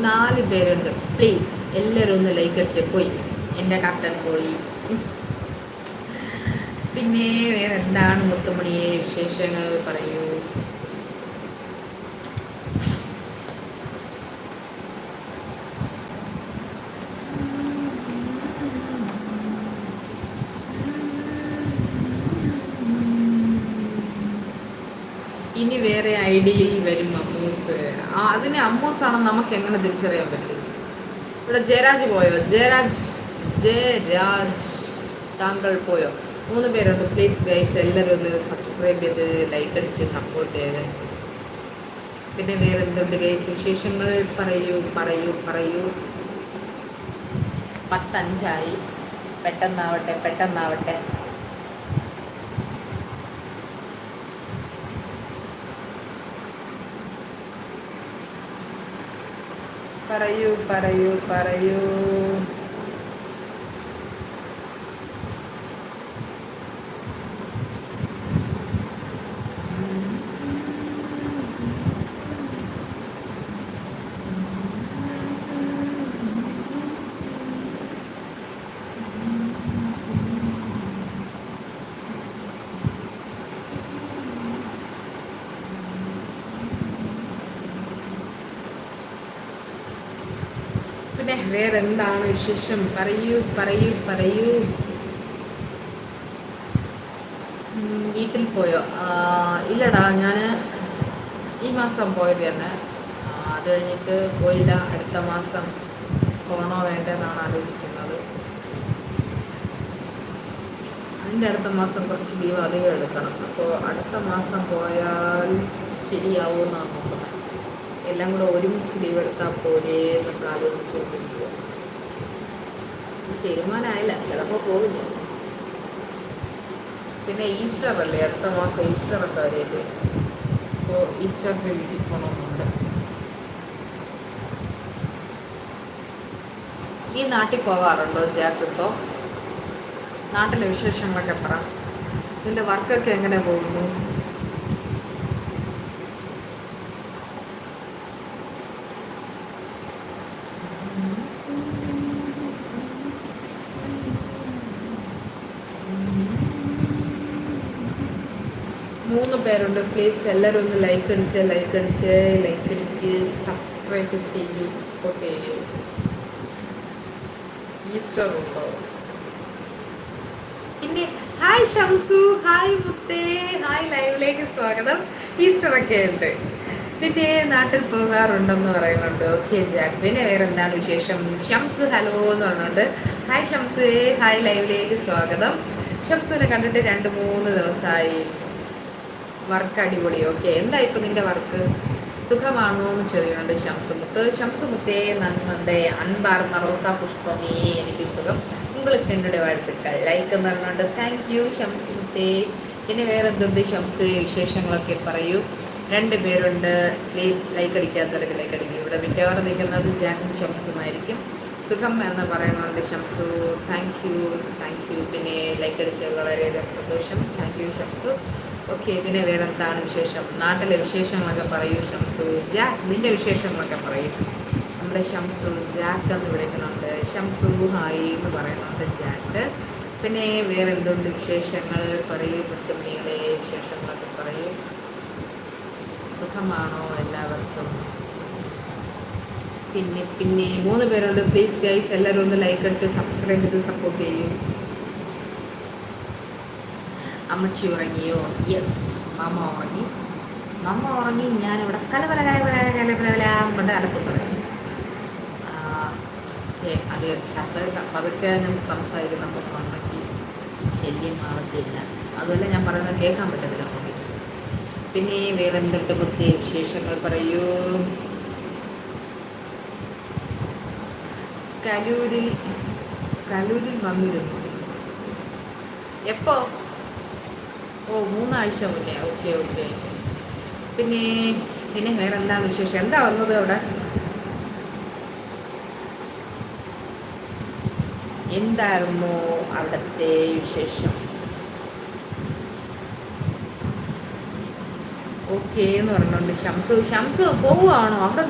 നാല് പേരുണ്ട്. പ്ലീസ് എല്ലാവരും ഒന്ന് ലൈക്ക് അടിച്ച് പോയി. എന്റെ കട്ടൻ പോയി. പിന്നെ വേറെ എന്താണ് മുത്തുമണിയെ വിശേഷങ്ങൾ പറയൂ? ഇനി വേറെ ഐഡിയയിൽ വരും അമ്മൂസ്. അതിന് അമ്മൂസ് ആണെന്ന് നമുക്ക് എങ്ങനെ തിരിച്ചറിയാൻ പറ്റും? ഇവിടെ ജയരാജ് പോയോ? ജയരാജ് ജയരാജ് താങ്കൾ പോയോ? മൂന്ന് പേരുണ്ട്. പ്ലീസ് ഗൈസ് എല്ലാവരും ഒന്ന് സബ്സ്ക്രൈബ് ചെയ്ത് ലൈക്ക് അടിച്ച് സപ്പോർട്ട് ചെയ്ത്. പിന്നെ വേറെ എന്തുണ്ട് ഗൈസ് വിശേഷങ്ങൾ പറയൂ പറയൂ പറയൂ. പത്തഞ്ചായി. പെട്ടെന്നാവട്ടെ പെട്ടെന്നാവട്ടെ. പറയൂ പറയൂ പറയൂ. പിന്നെ വേറെന്താണ് വിശേഷം? പറയൂ പറയൂ പറയൂ. വീട്ടിൽ പോയോ? ഇല്ലടാ ഞാൻ ഈ മാസം പോയത് തന്നെ. അത് കഴിഞ്ഞിട്ട് പോയില്ല. അടുത്ത മാസം പോണോ വേണ്ടെന്നാണ് ആലോചിക്കുന്നത്. അതിന്റെ അടുത്ത മാസം കുറച്ച് ലീവ് അധികം എടുക്കണം. അപ്പോൾ അടുത്ത മാസം പോയാൽ ശരിയാവുമെന്നാണ് നോക്കുന്നത്. എല്ലാം കൂടെ ഒരുമിച്ച് ലീവ് എടുത്താൽ പോരേ എന്നൊക്കെ ആലോചിച്ചുകൊണ്ടിരിക്കുക തീരുമാനമായില്ല ചിലപ്പോൾ പോകും ഞാൻ. പിന്നെ ഈസ്റ്റർ അല്ലേ അടുത്ത മാസം ഈസ്റ്റർ ഒക്കെ വരെയല്ലേ അപ്പോൾ ഈസ്റ്ററിന്റെ വീട്ടിൽ പോകണമെന്നുണ്ട് ഈ നാട്ടിൽ പോകാറുണ്ടോ ജാക്കിപ്പോൾ നാട്ടിലെ വിശേഷങ്ങളൊക്കെ പറ. നിന്റെ വർക്കൊക്കെ എങ്ങനെ പോകുന്നു മൂന്ന് പേരുണ്ട്. പ്ലീസ് എല്ലാവരും ഒന്ന് ലൈക്ക് അടിച്ച് ലൈക്ക് അടിച്ച് ലൈക്ക് അടിക്ക് സബ്സ്ക്രൈബ് ചെയ്യൂ സപ്പോർട്ട് ചെയ്യൂ. ഈസ്റ്റർ ഉണ്ടോ? പിന്നെ ഹായ് ഷംസു ഹായ് മുത്തേ ഹായ് ലൈവിലേക്ക് സ്വാഗതം. ഈസ്റ്റർ ഒക്കെ ഉണ്ട്. പിന്നെ നാട്ടിൽ പോകാറുണ്ടെന്ന് പറയുന്നുണ്ട്. ഓക്കെ ജാക്ക് പിന്നെ വേറെ എന്താണ് വിശേഷം? ഷംസ് ഹലോ എന്ന് പറഞ്ഞുകൊണ്ട്. ഹായ് ഷംസു ഹായ് ലൈവിലേക്ക് സ്വാഗതം. ഷംസുവിനെ കണ്ടിട്ട് രണ്ട് മൂന്ന് ദിവസമായി. വർക്ക് അടിപൊളി. ഓക്കെ എന്താ ഇപ്പം നിന്റെ വർക്ക് സുഖമാണോ എന്ന് ചോദിക്കുന്നുണ്ട് ശംസമുത്ത് ശംസമുത്തേ നന്മന്റെ അൻപാർന്ന റോസാ പുഷ്പമേ എനിക്ക് സുഖം. ഉങ്ങൾക്ക് എന്റെ വാഴ്ത്തുക്കൾ? ലൈക്ക് എന്ന് പറഞ്ഞുകൊണ്ട് താങ്ക് യു ശംസമുത്തേ ഇനി വേറെ എന്തുണ്ട് ശംസ വിശേഷങ്ങളൊക്കെ പറയൂ. രണ്ട് പേരുണ്ട്. പ്ലീസ് ലൈക്ക് അടിക്കാത്തവർക്ക് ലൈക്ക് അടിക്കും. ഇവിടെ മിക്കവാറും നിൽക്കുന്നത് ജാക്കും ഷംസുമായിരിക്കും. സുഖം എന്ന് പറയുന്നുണ്ട് Shamsu. Thank you thank you പിന്നെ ലൈക്ക് അടിച്ചത് വളരെയധികം സന്തോഷം. Thank you Shamsu. ഓക്കെ പിന്നെ വേറെ എന്താണ് വിശേഷം? നാട്ടിലെ വിശേഷങ്ങളൊക്കെ പറയൂ ഷംസു. ജാക്ക് നിന്റെ വിശേഷങ്ങളൊക്കെ പറയും. നമ്മുടെ ഷംസു ജാക്ക് എന്ന് വിളിക്കുന്നുണ്ട്. ഷംസു ഹായി എന്ന് പറയുന്നുണ്ട് ജാക്ക്. പിന്നെ വേറെ എന്തുണ്ട് വിശേഷങ്ങൾ? പറയൂ മുത്തുമണികളെ വിശേഷങ്ങളൊക്കെ പറയൂ. സുഖമാണോ എല്ലാവർക്കും? പിന്നെ പിന്നെ മൂന്ന് പേരുണ്ട്. പ്ലീസ് ഗൈസ് എല്ലാവരും ഒന്ന് ലൈക്ക് അടിച്ച് സബ്സ്ക്രൈബ് ചെയ്ത് സപ്പോർട്ട് ചെയ്യൂ. അമ്മച്ചി ഉറങ്ങിയോ? യെസ് മാമ ഉറങ്ങി. മമ്മ ഉറങ്ങി ഞാനിവിടെ കലവല കലവല കലവല കൊണ്ട് അലപ്പ് തുടങ്ങി. അത് ശബ്ദം പതുക്കെ ഞാൻ സംസാരിക്കുന്നപ്പോൾ ശല്യം മാറത്തില്ല അതുപോലെ ഞാൻ പറയുന്നത് കേൾക്കാൻ പറ്റത്തില്ല മമ്മയ്ക്ക് പിന്നെ വേറെ എന്തൊക്കെ പ്രത്യേക വിശേഷങ്ങൾ പറയൂ? കലൂരിൽ കലൂരിൽ വന്നിരുന്നു. എപ്പോ? ഓ മൂന്നാഴ്ച മുന്നേ. Okay okay. പിന്നെ പിന്നെ വേറെ എന്താണ് വിശേഷം? എന്താ വന്നത് അവിടെ? എന്തായിരുന്നു അവിടുത്തെ വിശേഷം? ഓക്കെ എന്ന് പറഞ്ഞോണ്ട് ഷംസു ഷംസു പോവുകയാണോ അവിടെ